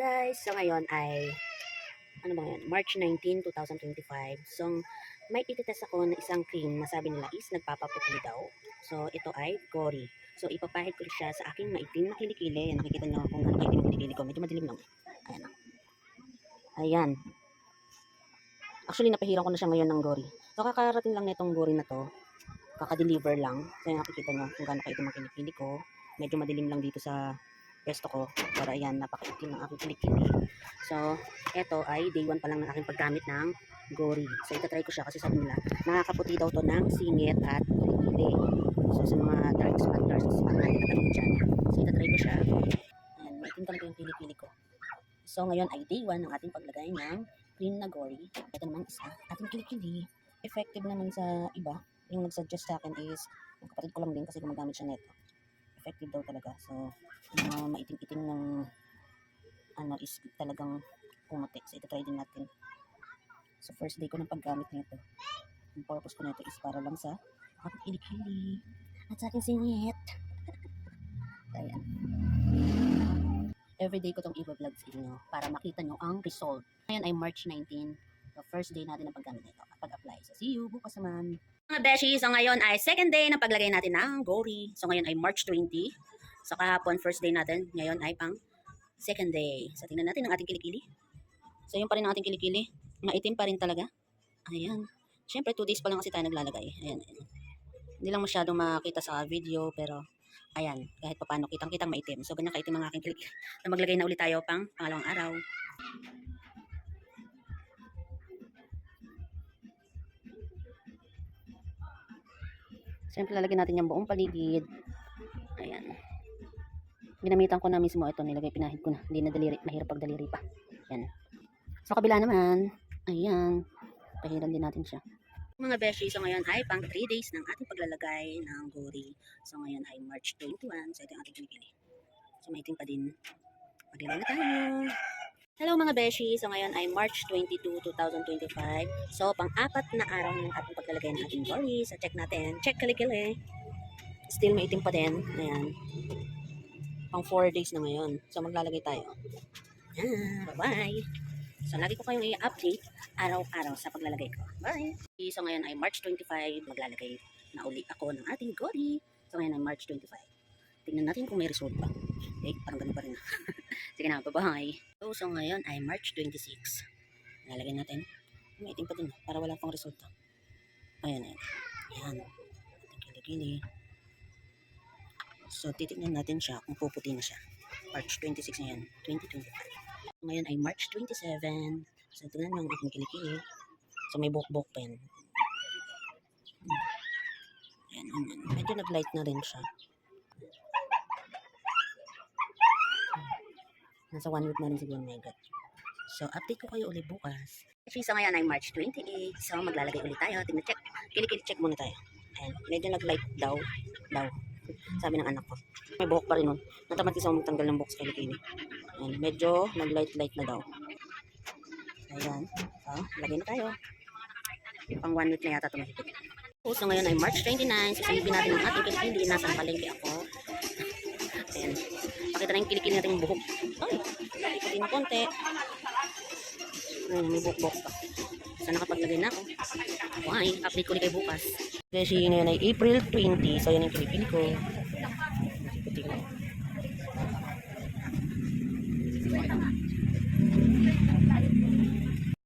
guys! So ngayon ay, ano ba yan? March 19, 2025. So may ititest ako na isang cream na sabi nila is nagpapaputi daw. So ito ay Gory. So ipapahid ko siya sa aking maitim na kilikili. Yan, nakikita nyo kung maitim yung kilikili ko. Medyo madilim lang. Ayan. ah. Ayan. Actually, napahiran ko na siya ngayon ng Gory. So kakarating lang nitong Gory na to. Kaka-deliver lang. So nakikita nyo kung gano'ng kaitim ang kilikili ko. Medyo madilim lang dito sa pesto ko. Pero ayan, napakaitim ng aking kilikili. So, eto ay day 1 pa lang ng aking paggamit ng Gory. So, itatry ko siya kasi sabi nila, nakakaputi daw to ng singit at kilikili. So, sa mga dark spot, dark spot na nakatanong dyan. So, itatry ko siya. Ayan, maitim talaga yung kilikili ko. So, ngayon ay day 1 ng ating paglagay ng cream na Gory. Ito naman isa, ating kilikili. Effective naman sa iba. Yung nag-suggest sa akin is, kapatid ko lang din kasi gumagamit siya neto effective daw talaga. So, yung mga maitim-itim ng ano is talagang pumuti. So, ito din natin. So, first day ko ng paggamit nito. Ang purpose ko nito is para lang sa aking kilikili at sa aking singit. Ayan. Everyday ko itong i-vlog sa inyo para makita nyo ang result. Ngayon ay March 19. The first day natin ng paggamit nito. Pag-apply. So, see you. Bukas naman. Mga beshi, so ngayon ay second day ng paglagay natin ng Gory. So ngayon ay March 20. So kahapon first day natin, ngayon ay pang second day. So tingnan natin ang ating kilikili. So yun pa rin ang ating kilikili. Maitim pa rin talaga. Ayan. Siyempre 2 days pa lang kasi tayo naglalagay. Ayan. ayan. Hindi lang masyadong makita sa video pero ayan, kahit pa paano kitang-kitang maitim. So ganyan kaitim ang aking kilikili. Na maglagay na ulit tayo pang pangalawang araw. Siyempre lalagyan natin yung buong paligid. Ayan. Ginamitan ko na mismo ito. Nilagay, pinahid ko na. Hindi na daliri. Mahirap pag daliri pa. Ayan. So kabila naman. Ayan. Pahiran din natin siya. Mga beshi, so ngayon ay pang 3 days ng ating paglalagay ng gori. So ngayon ay March 21. So ito yung ating pinipili. So maiting pa din. Maglagay na tayo. Hello mga beshi! So ngayon ay March 22, 2025. So pang-apat na araw ng ating paglalagay ng ating gory. So check natin. Check kalikili. Still maitim pa din. Ayan. Pang 4 days na ngayon. So maglalagay tayo. Ah, bye-bye! So lagi ko kayong i-update araw-araw sa paglalagay ko. Bye! So ngayon ay March 25. Maglalagay na uli ako ng ating gory. So ngayon ay March 25. Tingnan natin kung may result pa. Okay, parang ganun pa rin. Sige na, bye-bye. So, so ngayon ay March 26. Lalagyan natin. May itim pa din, para wala pang resulta. Ayan, ayan. Ayan. Kilikili. So, titignan natin siya kung puputi na siya. March 26 ngayon, 2025. Ngayon ay March 27. So, tignan nyo ang aking kilikili. So, may buk-buk pa yan. Ayan, ayan. Medyo nag-light na rin siya. Nasa one week na rin siguro God. So, update ko kayo ulit bukas. Actually, so ngayon ay March 28. So, maglalagay ulit tayo. Tingnan check. Kilikili-check muna tayo. Ayan. Medyo nag-light daw. Daw. Sabi ng anak ko. May buhok pa rin nun. Natamad kasi ako magtanggal ng buhok sa kilikili. Ayan. Medyo nag-light-light na daw. Ayan. So, lagay na tayo. Pang one week na yata ito mahigit. So, ngayon ay March 29. Sasalibin natin ang ating kilikili. Nasa palengke ako. Ayan. Pakita na yung kilikili natin yung buhok. Ay, pati na konti. Ay, may bukbok pa. So, nakapaglagay na ako. Why? Update ko ulit kayo bukas. Kasi yun ay April 20. So, yan yung kilikili ko. Puti ko.